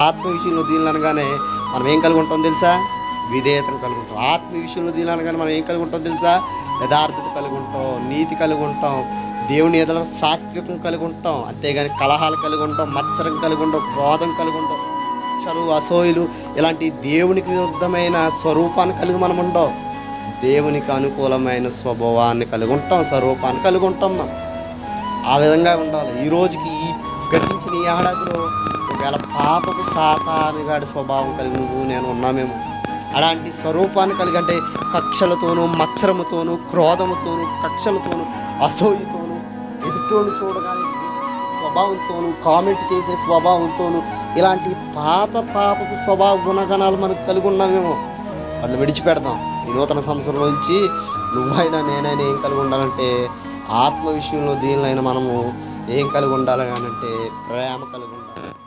ఆత్మ విషయంలో దీనిలనగానే మనం ఏం కలిగి ఉంటాం తెలుసా? విధేయతను కలిగి ఉంటాం ఆత్మ విషయంలో దీనిలనగానే మనం ఏం కలిగి ఉంటాం తెలుసా? యథార్థత కలిగి ఉంటాం నీతి కలిగి ఉంటాం దేవుని ఎదుల సాత్వికం కలిగి ఉంటాం అంతేగాని కలహాలు కలిగి ఉంటాం మత్సరం కలిగి ఉంటాం క్రోధం కలిగి ఉంటాం చలు అసోయులు ఇలాంటి దేవునికి విరుద్ధమైన స్వరూపాన్ని కలిగి మనం ఉండవు దేవునికి అనుకూలమైన స్వభావాన్ని కలిగి ఉంటాం స్వరూపాన్ని కలిగి ఉంటాం మనం. ఆ విధంగా ఉండాలి. ఈ రోజుకి ఈ గతించిన ఈ ఏడాదిలో ఒకవేళ పాపకు సాతానుగాడి స్వభావం కలిగి నువ్వు నేను ఉన్నామేమో. అలాంటి స్వరూపాన్ని కలిగి అంటే కక్షలతోనూ మత్సరముతోనూ క్రోధముతోనూ కక్షలతోనూ అసూయతోనూ ఎదుటోను చూడగానే స్వభావంతోనూ కామెంట్ చేసే స్వభావంతోనూ ఇలాంటి పాత పాపపు స్వభావ గుణగణాలు మనకు కలిగి ఉన్నామేమో. వాళ్ళు విడిచిపెడదాం. ఈ నూతన సంవత్సరం నుంచి నువ్వైనా నేనైనా ఏం కలిగి ఉండాలంటే ఆత్మ విషయంలో దీనిలైనా మనము ఏం కలిగి ఉండాలి అని అంటే ప్రేమ కలిగి ఉండాలి.